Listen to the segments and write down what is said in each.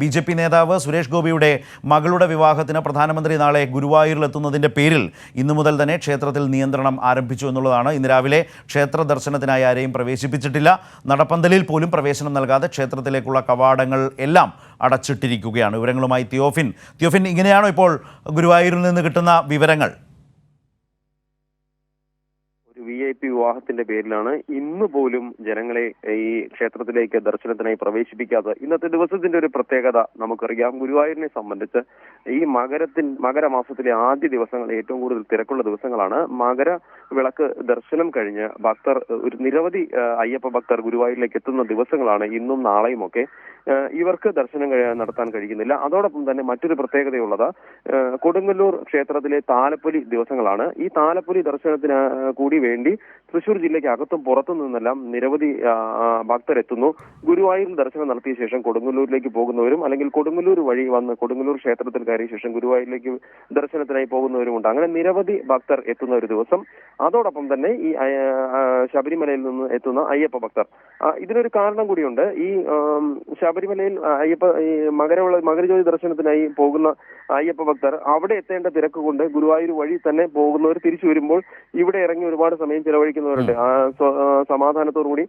B J P നേതാവ് സുരേഷ് ഗോപിയുടെ മകളുടെ വിവാഹത്തിന് പ്രധാനമന്ത്രി നാളെ ഗുരുവായൂരിലെത്തുന്നതിന്റെ പേരിൽ ഇന്നു മുതൽ തന്നെ ക്ഷേത്രത്തിൽ നിയന്ത്രണം ആരംഭിച്ചു എന്നുള്ളതാണ്. ഇന്ന് രാവിലെ ക്ഷേത്ര ദർശനത്തിനായി ആരെയും പ്രവേശിപ്പിച്ചിട്ടില്ല. നടപ്പന്തലിൽ പോലും പ്രവേശനം നൽകാതെ ക്ഷേത്രത്തിലേക്കുള്ള കവാടങ്ങൾ എല്ലാം അടച്ചിട്ടിരിക്കുകയാണ്. വിവരങ്ങളുമായി തിയോഫിൻ. തിയോഫിൻ ഇങ്ങനെയാണോ ഇപ്പോൾ ഗുരുവായൂരിൽ നിന്ന് കിട്ടുന്ന വിവരങ്ങൾ? ഐ പി വിവാഹത്തിന്റെ പേരിലാണ് ഇന്ന് പോലും ജനങ്ങളെ ഈ ക്ഷേത്രത്തിലേക്ക് ദർശനത്തിനായി പ്രവേശിപ്പിക്കാത്തത് ഇന്നത്തെ ദിവസത്തിന്റെ ഒരു പ്രത്യേകത നമുക്കറിയാം. ഗുരുവായൂരിനെ സംബന്ധിച്ച് ഈ മകരത്തിൻ മകരമാസത്തിലെ ആദ്യ ദിവസങ്ങൾ ഏറ്റവും കൂടുതൽ തിരക്കുള്ള ദിവസങ്ങളാണ്. മകര വിളക്ക് ദർശനം കഴിഞ്ഞ് ഭക്തർ ഒരു നിരവധി അയ്യപ്പ ഭക്തർ ഗുരുവായൂരിലേക്ക് എത്തുന്ന ദിവസങ്ങളാണ് ഇന്നും നാളെയും ഒക്കെ ആ, ഇവർക്ക് ദർശനം നടത്താൻ കഴിയുന്നില്ല. അതോടൊപ്പം തന്നെ മറ്റൊരു പ്രത്യേകതയുള്ളത് കൊടുങ്ങല്ലൂർ ക്ഷേത്രത്തിലെ താലപ്പൊലി ദിവസങ്ങളാണ്. ഈ താലപ്പൊലി ദർശനത്തിന് കൂടി വേണ്ടി തൃശൂർ ജില്ലയ്ക്ക് അകത്തും പുറത്തും നിന്നെല്ലാം നിരവധി ഭക്തരെത്തുന്നു. ഗുരുവായൂരിൽ ദർശനം നടത്തിയ ശേഷം കൊടുങ്ങല്ലൂരിലേക്ക് പോകുന്നവരും അല്ലെങ്കിൽ കൊടുങ്ങല്ലൂർ വഴി വന്ന് കൊടുങ്ങല്ലൂർ ക്ഷേത്രത്തിൽ കയറിയ ശേഷം ഗുരുവായൂരിലേക്ക് ദർശനത്തിനായി പോകുന്നവരും ഉണ്ട് അങ്ങനെ നിരവധി ഭക്തർ എത്തുന്ന ഒരു ദിവസം. അതോടൊപ്പം തന്നെ ഈ ശബരിമലയിൽ നിന്ന് എത്തുന്ന അയ്യപ്പ ഭക്തർ. ഇതിനൊരു കാരണം കൂടിയുണ്ട്. ഈ ശബരിമലയിൽ അയ്യപ്പ ഈ മകരവിള മകരജ്യോതി ദർശനത്തിനായി പോകുന്ന അയ്യപ്പ ഭക്തർ അവിടെ എത്തേണ്ട തിരക്ക് കൊണ്ട് ഗുരുവായൂർ വഴി തന്നെ പോകുന്നവർ തിരിച്ചു വരുമ്പോൾ ഇവിടെ ഇറങ്ങി ഒരുപാട് സമയം ചെലവഴിക്കുന്നവരുണ്ട്. സമാധാനത്തോടുകൂടി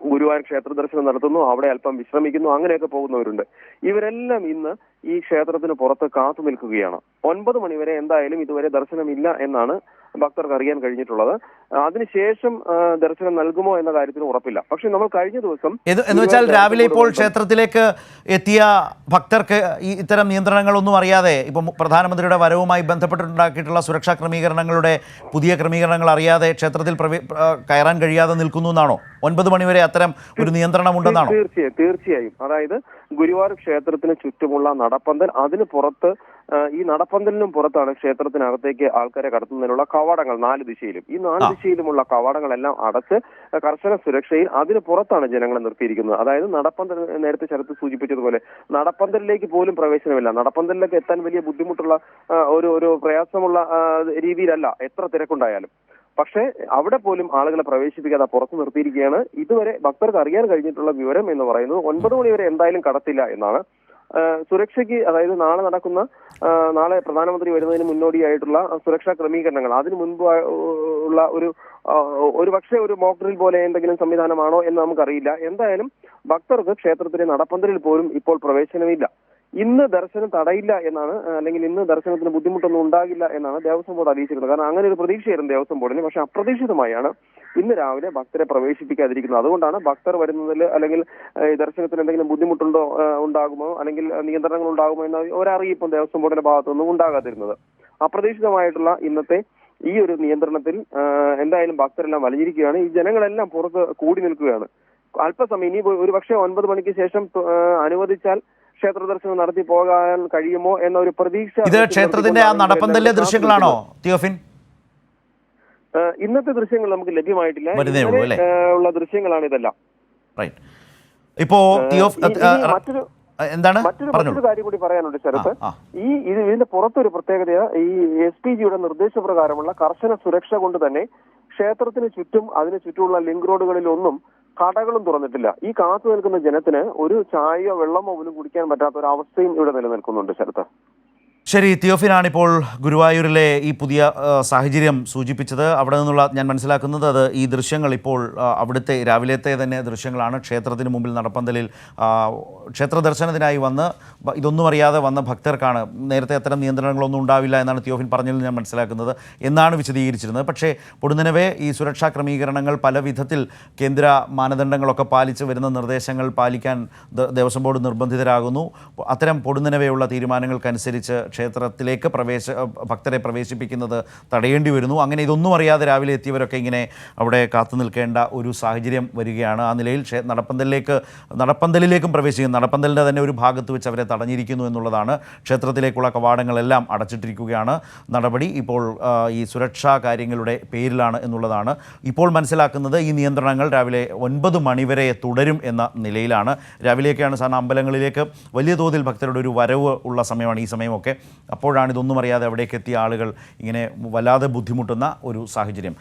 ഗുരുവായൂർ ക്ഷേത്ര ദർശനം നടത്തുന്നു. അവിടെ അല്പം വിശ്രമിക്കുന്നു. അങ്ങനെയൊക്കെ പോകുന്നവരുണ്ട്. ഇവരെല്ലാം ഇന്ന് ഈ ക്ഷേത്രത്തിന് പുറത്ത് കാത്തു നിൽക്കുകയാണ്. ഒൻപത് മണിവരെ എന്തായാലും ഇതുവരെ ദർശനമില്ല എന്നാണ് ഭക്തർക്ക് അറിയാൻ കഴിഞ്ഞിട്ടുള്ളത്. അതിനുശേഷം ദർശനം നൽകുമോ എന്ന കാര്യത്തിന് ഉറപ്പില്ല. പക്ഷെ നമ്മൾ കഴിഞ്ഞ ദിവസം എന്ന് വെച്ചാൽ രാവിലെ ഇപ്പോൾ ക്ഷേത്രത്തിലേക്ക് എത്തിയ ഭക്തർക്ക് ഈ ഇത്തരം നിയന്ത്രണങ്ങളൊന്നും അറിയാതെ ഇപ്പം പ്രധാനമന്ത്രിയുടെ വരവുമായി ബന്ധപ്പെട്ടുണ്ടാക്കിയിട്ടുള്ള സുരക്ഷാ ക്രമീകരണങ്ങളുടെ പുതിയ ക്രമീകരണങ്ങൾ അറിയാതെ ക്ഷേത്രത്തിൽ കയറാൻ കഴിയാതെ നിൽക്കുന്നു എന്നാണോ? ഒൻപത് മണിവരെ അത്തരം ഒരു നിയന്ത്രണം ഉണ്ടെന്നാണോ തീർച്ചയായും തീർച്ചയായും. അതായത് ഗുരുവായൂർ ക്ഷേത്രത്തിന് ചുറ്റുമുള്ള നടപ്പന്തൽ അതിന് പുറത്ത് ഈ നടപ്പന്തലിനും പുറത്താണ് ക്ഷേത്രത്തിനകത്തേക്ക് ആൾക്കാരെ കടത്തുന്നതിനുള്ള കവാടങ്ങൾ നാല് ദിശയിലും. ഈ നാല് ദിശയിലുമുള്ള കവാടങ്ങളെല്ലാം അടച്ച് കർശന സുരക്ഷയിൽ അതിന് പുറത്താണ് ജനങ്ങളെ നിർത്തിയിരിക്കുന്നത്. അതായത് നടപ്പന്തൽ നേരത്തെ ശരത്ത് സൂചിപ്പിച്ചതുപോലെ നടപ്പന്തലിലേക്ക് പോലും പ്രവേശനമില്ല. നടപ്പന്തലിലേക്ക് എത്താൻ വലിയ ബുദ്ധിമുട്ടുള്ള ഒരു ഒരു പ്രയാസമുള്ള രീതിയിലല്ല എത്ര തിരക്കുണ്ടായാലും. പക്ഷേ അവിടെ പോലും ആളുകളെ പ്രവേശിപ്പിക്കാതെ പുറത്തു നിർത്തിയിരിക്കുകയാണ്. ഇതുവരെ ഭക്തർക്ക് അറിയാൻ കഴിഞ്ഞിട്ടുള്ള വിവരം എന്ന് പറയുന്നത് ഒൻപത് മണി വരെ എന്തായാലും കടത്തില്ല എന്നാണ് സുരക്ഷയ്ക്ക് അതായത് നാളെ നടക്കുന്ന നാളെ പ്രധാനമന്ത്രി വരുന്നതിന് മുന്നോടിയായിട്ടുള്ള സുരക്ഷാ ക്രമീകരണങ്ങൾ. അതിനു മുൻപ് ഉള്ള ഒരു ഒരു പക്ഷേ ഒരു മോക്ക് ഡ്രിൽ പോലെ എന്തെങ്കിലും സംവിധാനമാണോ എന്ന് നമുക്കറിയില്ല. എന്തായാലും ഭക്തർക്ക് ക്ഷേത്രത്തിലെ നടപ്പന്തലിൽ പോലും ഇപ്പോൾ പ്രവേശനമില്ല. ഇന്ന് ദർശനം തടയില്ല എന്നാണ് അല്ലെങ്കിൽ ഇന്ന് ദർശനത്തിന് ബുദ്ധിമുട്ടൊന്നും ഉണ്ടാകില്ല എന്നാണ് ദേവസ്വം ബോർഡ് അറിയിച്ചിരുന്നത് കാരണം അങ്ങനെ ഒരു പ്രതീക്ഷയായിരുന്നു ദേവസ്വം ബോർഡിന്. പക്ഷെ അപ്രതീക്ഷിതമായാണ് ഇന്ന് രാവിലെ ഭക്തരെ പ്രവേശിപ്പിക്കാതിരിക്കുന്നത്. അതുകൊണ്ടാണ് ഭക്തർ വരുന്നതിൽ അല്ലെങ്കിൽ ദർശനത്തിന് എന്തെങ്കിലും ബുദ്ധിമുട്ടുണ്ടോ ഉണ്ടാകുമോ അല്ലെങ്കിൽ നിയന്ത്രണങ്ങൾ ഉണ്ടാകുമോ എന്ന ഒരറിയിപ്പും ദേവസ്വം ബോർഡിന്റെ ഭാഗത്തുനിന്നും ഉണ്ടാകാതിരുന്നത്. അപ്രതീക്ഷിതമായിട്ടുള്ള ഇന്നത്തെ ഈ ഒരു നിയന്ത്രണത്തിൽ എന്തായാലും ഭക്തരെല്ലാം വലിഞ്ഞിരിക്കുകയാണ്. ഈ ജനങ്ങളെല്ലാം പുറത്ത് കൂടി നിൽക്കുകയാണ്. അല്പസമയം ഇനി ഒരു പക്ഷേ ഒൻപത് മണിക്ക് ശേഷം അനുവദിച്ചാൽ ക്ഷേത്ര ദർശനം നടത്തി പോകാൻ കഴിയുമോ എന്ന ഒരു പ്രതീക്ഷ ഇത് ക്ഷേത്രത്തിന്റെ ആ നടപ്പന്തലിലെ ദൃശ്യങ്ങളാണോ തിയോഫിൻ? ഇന്നത്തെ ദൃശ്യങ്ങൾ നമുക്ക് ലഭ്യമായിട്ടില്ല. ഉള്ളൂ, ദൃശ്യങ്ങളാണ് ഇതെല്ലാം. ഇപ്പോ മറ്റൊരു എന്താണ്? മറ്റൊരു മറ്റൊരു കാര്യം കൂടി പറയാനുണ്ട് ശരത്ത്. ഈ ഇത് ഇതിന്റെ പുറത്തൊരു പ്രത്യേകത ഈ എസ് പി ജിയുടെ നിർദ്ദേശപ്രകാരമുള്ള കർശന സുരക്ഷ കൊണ്ട് തന്നെ ക്ഷേത്രത്തിന് ചുറ്റും അതിന് ചുറ്റുമുള്ള ലിങ്ക് റോഡുകളിലൊന്നും കടകളും തുറന്നിട്ടില്ല. ഈ കാത്തു നിൽക്കുന്ന ജനത്തിന് ഒരു ചായയോ വെള്ളമോ പോലും കുടിക്കാൻ പറ്റാത്ത ഒരു അവസ്ഥയും ഇവിടെ നിലനിൽക്കുന്നുണ്ട് ശരത്ത് ശരി തിയോഫിനാണ് ഇപ്പോൾ ഗുരുവായൂരിലെ ഈ പുതിയ സാഹചര്യം സൂചിപ്പിച്ചത്. അവിടെ നിന്നുള്ള ഞാൻ മനസ്സിലാക്കുന്നത് അത് ഈ ദൃശ്യങ്ങൾ ഇപ്പോൾ അവിടുത്തെ രാവിലത്തെ തന്നെ ദൃശ്യങ്ങളാണ്. ക്ഷേത്രത്തിന് മുമ്പിൽ നടപ്പന്തലിൽ ക്ഷേത്ര ദർശനത്തിനായി വന്ന് ഇതൊന്നും അറിയാതെ വന്ന ഭക്തർക്കാണ്. നേരത്തെ അത്തരം നിയന്ത്രണങ്ങളൊന്നും ഉണ്ടാവില്ല എന്നാണ് തിയോഫിൻ പറഞ്ഞതിൽ ഞാൻ മനസ്സിലാക്കുന്നത് എന്നാണ് വിശദീകരിച്ചിരുന്നത്. പക്ഷേ പൊടുന്നനവേ ഈ സുരക്ഷാ ക്രമീകരണങ്ങൾ പല വിധത്തിൽ കേന്ദ്ര മാനദണ്ഡങ്ങളൊക്കെ പാലിച്ച് വരുന്ന നിർദ്ദേശങ്ങൾ പാലിക്കാൻ ദേവസ്വം ബോർഡ് നിർബന്ധിതരാകുന്നു. അത്തരം പൊടുന്നനവെയുള്ള തീരുമാനങ്ങൾക്കനുസരിച്ച് ക്ഷേത്രത്തിലേക്ക് പ്രവേശ ഭക്തരെ പ്രവേശിപ്പിക്കുന്നത് തടയേണ്ടി വരുന്നു. അങ്ങനെ ഇതൊന്നും അറിയാതെ രാവിലെ എത്തിയവരൊക്കെ ഇങ്ങനെ അവിടെ കാത്തു നിൽക്കേണ്ട ഒരു സാഹചര്യം വരികയാണ്. ആ നിലയിൽ നടപ്പന്തലിലേക്ക് നടപ്പന്തലിലേക്കും പ്രവേശിക്കുന്നു. നടപ്പന്തലിന്റെ തന്നെ ഒരു ഭാഗത്ത് വെച്ച് അവരെ തടഞ്ഞിരിക്കുന്നു എന്നുള്ളതാണ് ക്ഷേത്രത്തിലേക്കുള്ള കവാടങ്ങളെല്ലാം അടച്ചിട്ടിരിക്കുകയാണ്. നടപടി ഇപ്പോൾ ഈ സുരക്ഷാ കാര്യങ്ങളുടെ പേരിലാണ് എന്നുള്ളതാണ് ഇപ്പോൾ മനസ്സിലാക്കുന്നത്. ഈ നിയന്ത്രണങ്ങൾ രാവിലെ ഒൻപത് മണിവരെ തുടരും എന്ന നിലയിലാണ്. രാവിലെയൊക്കെയാണ് സാധാരണ അമ്പലങ്ങളിലേക്ക് വലിയ തോതിൽ ഭക്തരുടെ ഒരു വരവ് ഉള്ള സമയമാണ്. ഈ സമയമൊക്കെ അപ്പോഴാണ് ഇതൊന്നും അറിയാതെ അവിടേക്ക് എത്തിയ ആളുകൾ ഇങ്ങനെ വല്ലാതെ ബുദ്ധിമുട്ടുന്ന ഒരു സാഹചര്യം.